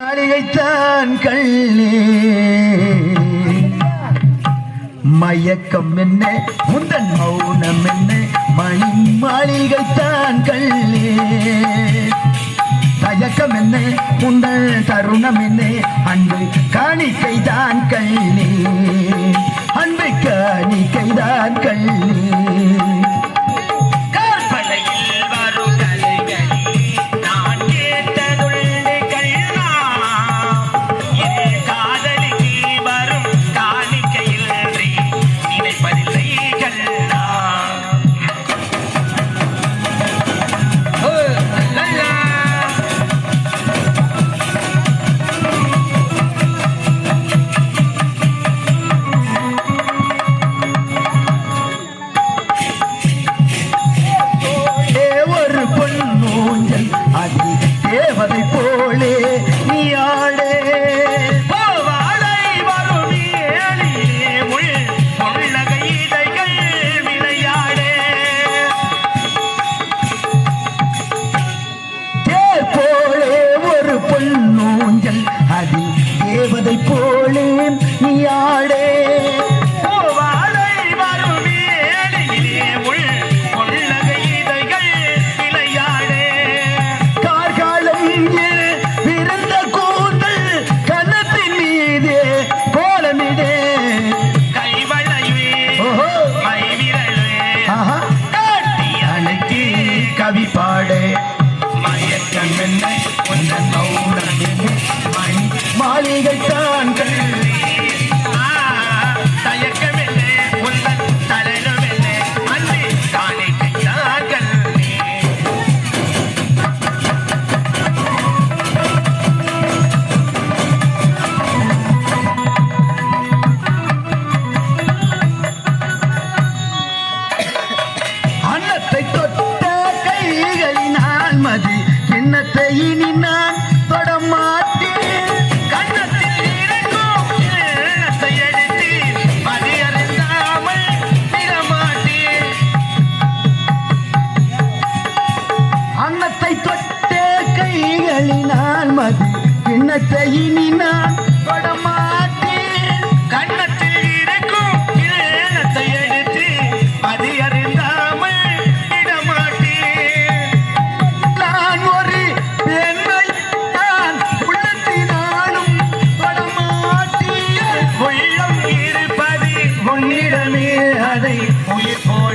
மாளிகைத்தான் கள்ளே மயக்கம் என்ன? முந்தன் மௌனம் என்ன? மணி மாளிகைத்தான் கள்ளே தயக்கம் என்ன? முந்தன் தருணம் என்ன? அன்பு காணிக்கை தான் கள்ளே கவி பாடே. மயக்கம் என்ன உந்தன் மௌனம் மாளிகை தான் கிண்ணத்தை இனி நான் தொட மாட்டேன். கன்னத்தில் எண்ணத்தை எடுத்து மதியறிந்தாமல் விடமாட்டேன். அன்னத்தை தொட்ட கைகளினால் மது. கிண்ணத்தை இனி நான் உயிர் போ